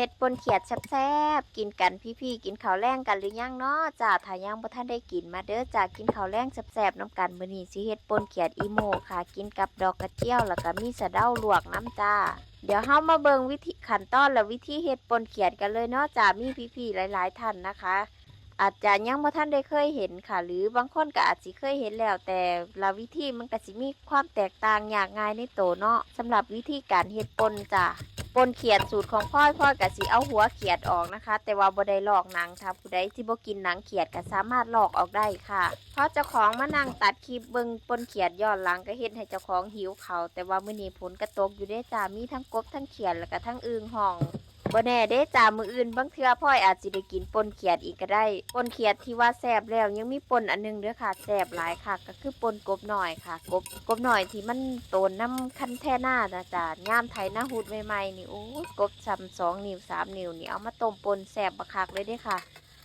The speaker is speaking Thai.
เฮ็ดปนเขียดแซ่บๆกินกันพี่ๆกินข้าวแรงกันหรือยังเนาะจ้าถ้ายังบ่ทันได้กินมาเด้อจ้ากินข้าวแรงแซ่บๆน้ำกันมื้อนี้สิเฮ็ดปนเขียดอีโมค่ะ กินกับดอกกระเจียวแล้วก็มีสะเดาลวกน้ำจ้า เดี๋ยวเฮามาเบิ่งวิธีขั้นตอนและวิธีเฮ็ดปนเขียดกันเลยเนาะจ้ามีพี่ๆหลาย ๆ ท่านนะคะ อาจจะยังบ่ท่านได้เคยเห็นค่ะ หรือบางคนก็อาจสิเคยเห็นแล้ว แต่ละวิธีมันก็สิมีความแตกต่างยากง่ายในโตเนาะสำหรับวิธีการเฮ็ดปนจ้ะ ปนเขียดสูตรของพ่อยพ่อยกะสิเอาหัวเขียดออกนะคะ แต่ว่าบ่ได้ลอกหนังถ้าผู้ใดที่บ่กินหนังเขียดก็สามารถลอกออกได้ค่ะเพราะเจ้าของมานั่งตัดคลิปเบิ่งปนเขียดย้อนหลังก็เฮ็ดให้เจ้าของหิวเขาแต่ว่ามื้อนี้ผลกระตกอยู่ได้จ้ามีทั้งกบทั้งเขียดแล้วก็ทั้งอึ่งห่อง บ่แน่เด้จ้ามืออื่นบางเทื่อพ่อยอาจสิได้กินปนเขียดอีกก็ได้ปนเขียดที่ว่าแซ่บแล้วยังมีปนอันหนึงเด้อค่ะแซ่บหลายค่ะ ก็คือปนกบหน่อยค่ะ กบกบหน่อยที่มันโตนน้ำคันแท่หน้าจ้าย่ามไทยหน้าหูดใหม่ๆนี่โอ้กบซ้ำสองนิ้วสามนิ้วนี่เอามาต้มปนแซ่บบักคักเลยเด้ค่ะ